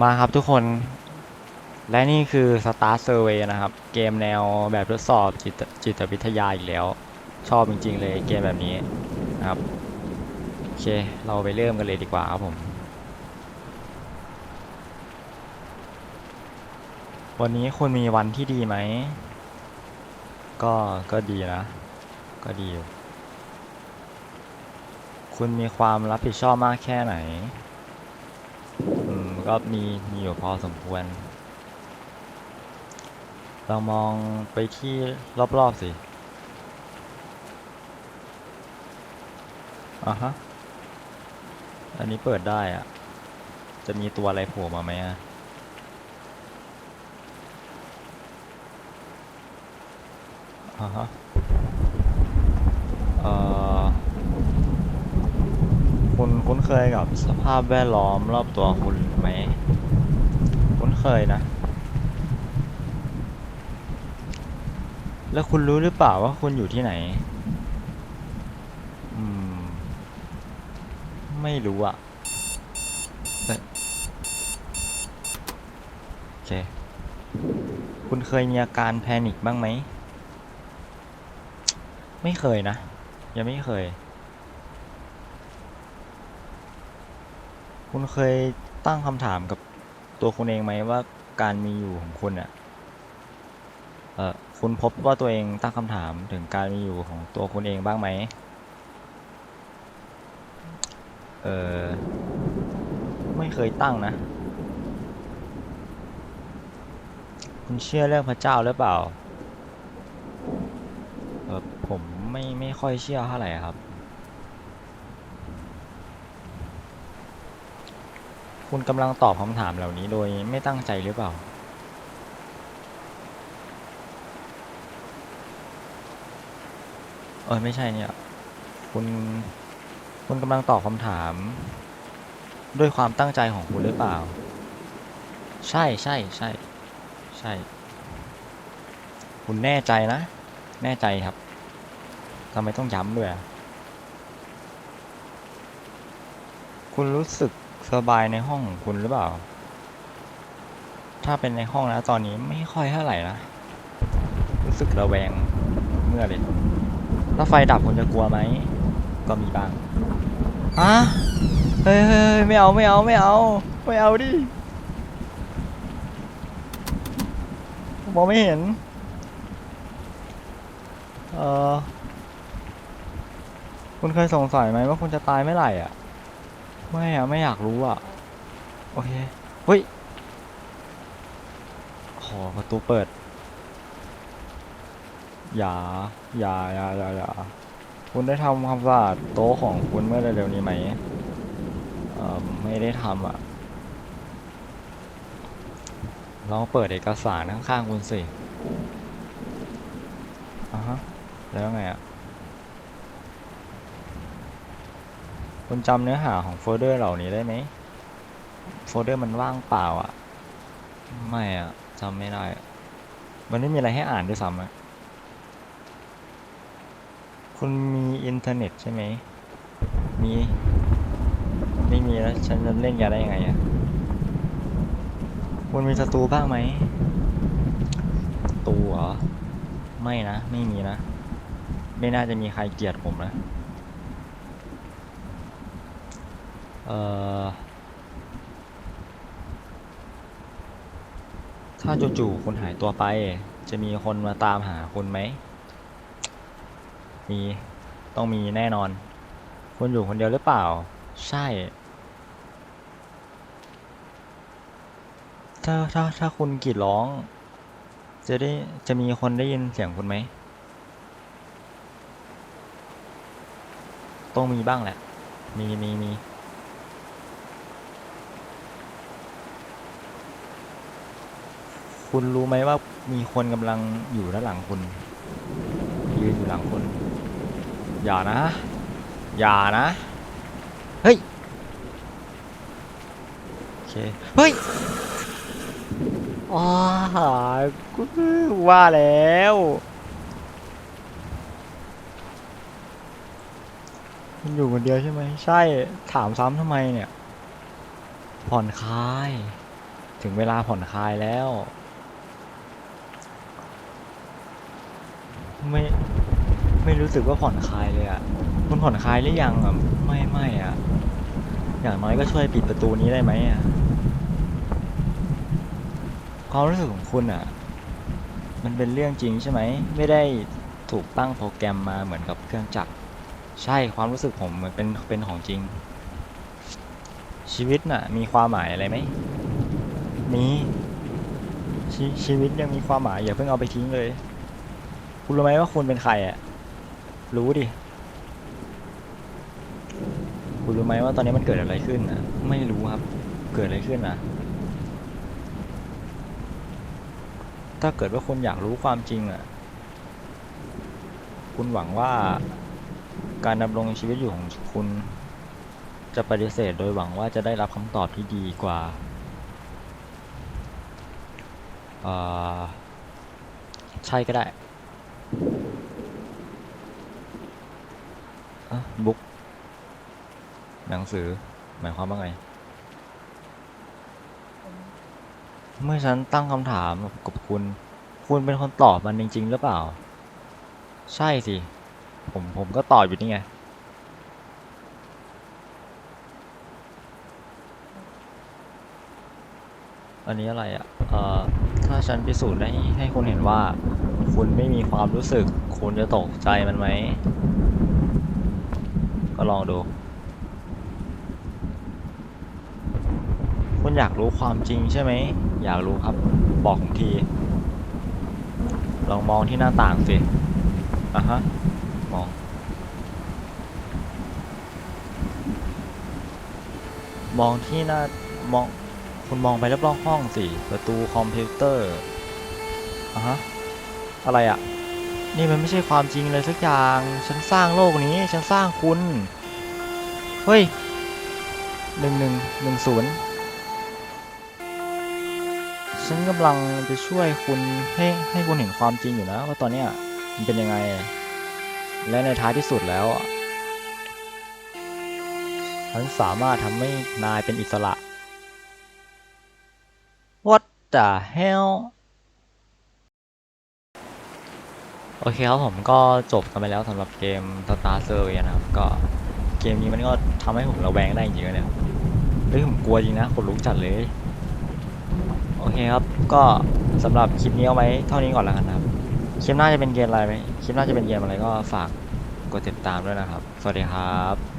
มาครับทุกคน และนี่คือ Star Survey นะครับ เกมแนวแบบทดสอบจิตจิตวิทยาอีกแล้ว ชอบจริง ๆ เลยเกมแบบนี้นะครับ โอเค เราไปเริ่มกันเลยดีกว่าครับผม วันนี้คุณมีวันที่ดีไหม ก็ก็ดีนะ ก็ดีอยู่คุณมีความรับผิดชอบมากแค่ไหน ก็มีมีอยู่พอสมควร เรามองไปที่รอบๆสิอะฮะ อันนี้เปิดได้อะจะมีตัวอะไรโผล่มาไหมอะอ่าฮะ เอ่อ คุณคุ้นเคยกับสภาพแวดล้อมรอบตัวคุณไหม คุ้นเคยนะ แล้วคุณรู้หรือเปล่าว่าคุณอยู่ที่ไหน อืม ไม่รู้อะเอ้ยโอเค คุณเคยมีอาการแพนิคบ้างไหม ไม่เคยนะ ยังไม่เคย คุณเคยตั้งคำถามกับตัวคุณเองไหมว่าการมีอยู่ของคุณเนี่ยเออคุณพบว่าตัวเองตั้งคำถามถึงการมีอยู่ของตัวคุณเองบ้างไหมเออไม่เคยตั้งนะ คุณเชื่อเรื่องพระเจ้าหรือเปล่าเออผมไม่ไม่ค่อยเชื่อเท่าไหร่ครับ คุณกำลังตอบคำถามเหล่านี้โดยไม่ตั้งใจหรือเปล่า เออไม่ใช่เนี่ย คุณ คุณกำลังตอบคำถาม ด้วยความตั้งใจของคุณหรือเปล่า ใช่ใช่ใช่ ใช่ คุณแน่ใจนะ แน่ใจครับ ทำไมต้องย้ำด้วย คุณรู้สึก สบายในห้องของคุณหรือเปล่า ถ้าเป็นในห้องนะตอนนี้ไม่ค่อยเท่าไหร่นะ รู้สึกระแวงเมื่อเลยถ้าไฟดับคุณจะกลัวไหม ก็มีบ้างอะเฮ้ยเฮ้ยเฮ้ยไม่เอาไม่เอาไม่เอา ไม่เอาดิมองไม่เห็น เออคุณเคยสงสัยไหมว่าคุณจะตายเมื่อไหร่อะ ไม่อะไม่อยากรู้อะโอเคเฮ้ยขอประตูเปิด อย่า อย่าอย่าอย่าอย่าคุณได้ทำความสะอาดโต๊ะของคุณเมื่อเร็วๆนี้ไหมเออไม่ได้ทำอะลองเปิดเอกสารข้างๆคุณสิอะฮะแล้วไงอะ คุณจำเนื้อหาของโฟลเดอร์เหล่านี้ได้ไหม โฟลเดอร์มันว่างเปล่าอะไม่อะจำไม่ได้ มันไม่มีอะไรให้อ่านด้วยซ้ำอะคุณมีอินเทอร์เน็ตใช่ไหม มี ไม่มีแล้วฉันจะเล่นยาได้ยังไงอะคุณมีศัตรูบ้างไหมศัตรูเหรอ ไม่นะ ไม่มีนะ ไม่น่าจะมีใครเกลียดผมนะ เอ่อ ถ้าจู่ๆคุณหายตัวไป จะมีคนมาตามหาคุณไหม มี ต้องมีแน่นอน คุณอยู่คนเดียวหรือเปล่า ใช่ ถ้าถ้าถ้าคุณกรีดร้อง จะได้จะมีคนได้ยินเสียงคุณไหม ต้องมีบ้างแหละ มีมีมี คุณรู้ไหมว่ามีคนกำลังอยู่ด้านหลังคุณยืนอยู่หลังคุณอย่านะ อย่านะ เฮ้ย โอเค เฮ้ยว้ากูว่าแล้วมันอยู่คนเดียวใช่ไหม ใช่ ถามซ้ำทำไมเนี่ย ผ่อนคลาย ถึงเวลาผ่อนคลายแล้ว ไม่ไม่รู้สึกว่าผ่อนคลายเลยอะคุณผ่อนคลายหรือยังอะไม่ไม่อะอย่างน้อยก็ช่วยปิดประตูนี้ได้ไหมอะความรู้สึกของคุณอะมันเป็นเรื่องจริงใช่ไหม ไม่ได้ถูกตั้งโปรแกรมมาเหมือนกับเครื่องจักร ใช่ความรู้สึกผมมันเป็นเป็นของจริง ชีวิตน่ะ มีความหมายอะไรไหมมีชชีวิตยังมีความหมายอย่าเพิ่งเอาไปทิ้งเลย คุณรู้ไหมว่าคุณเป็นใครอะ รู้ดิ คุณรู้ไหมว่าตอนนี้มันเกิดอะไรขึ้นอะ ไม่รู้ครับ เกิดอะไรขึ้นอะ ถ้าเกิดว่าคุณอยากรู้ความจริงอะ คุณหวังว่าการดำรงชีวิตอยู่ของคุณจะปฏิเสธโดยหวังว่าจะได้รับคำตอบที่ดีกว่าอ่อใช่ก็ได้ อะบุ๊กหนังสือ หมายความว่าไง เมื่อฉันตั้งคำถามกับคุณ คุณเป็นคนตอบมันจริง ๆ หรือเปล่า ใช่สิ ผมผมก็ตอบอยู่นี่ไง อันนี้อะไรอะเอ่อถ้าฉันพิสูจน์ได้ให้คุณเห็นว่า คุณไม่มีความรู้สึก คุณจะตกใจมันไหม ก็ลองดู คุณอยากรู้ความจริงใช่ไหม อยากรู้ครับ บอกผมที ลองมองที่หน้าต่างสิอะฮะ มองมองที่หน้ามอง คุณมองไปรอบๆห้องสิ ประตูคอมพิวเตอร์อะฮะ อะไรอะนี่มันไม่ใช่ความจริงเลยสักอย่าง ฉันสร้างโลกนี้ ฉันสร้างคุณ เฮ้ยหนึ่งหนึ่งหนึ่งศูนย์ฉันกำลังจะช่วยคุณให้ให้คุณเห็นความจริงอยู่นะว่าตอนเนี้ยมันเป็นยังไง และในท้ายที่สุดแล้วฉันสามารถทำให้นายเป็นอิสระ What the hell โอเคครับผมก็จบกันไปแล้วสำหรับเกม Star s e r v นะครับ ก็เกมนี้มันก็ทำให้ผมระแวงได้จริงๆนะเนี่ยเฮ้ยผมกลัวจริงนะขนลุกจัดเลย โอเคครับ ก็สำหรับคลิปนี้เอาไว้เท่านี้ก่อนแล้วกันนะครับ คลิปหน้าจะเป็นเกมอะไรไหมคลิปหน้าจะเป็นเกมอะไรก็ฝากกดติดตามด้วยนะครับ สวัสดีครับ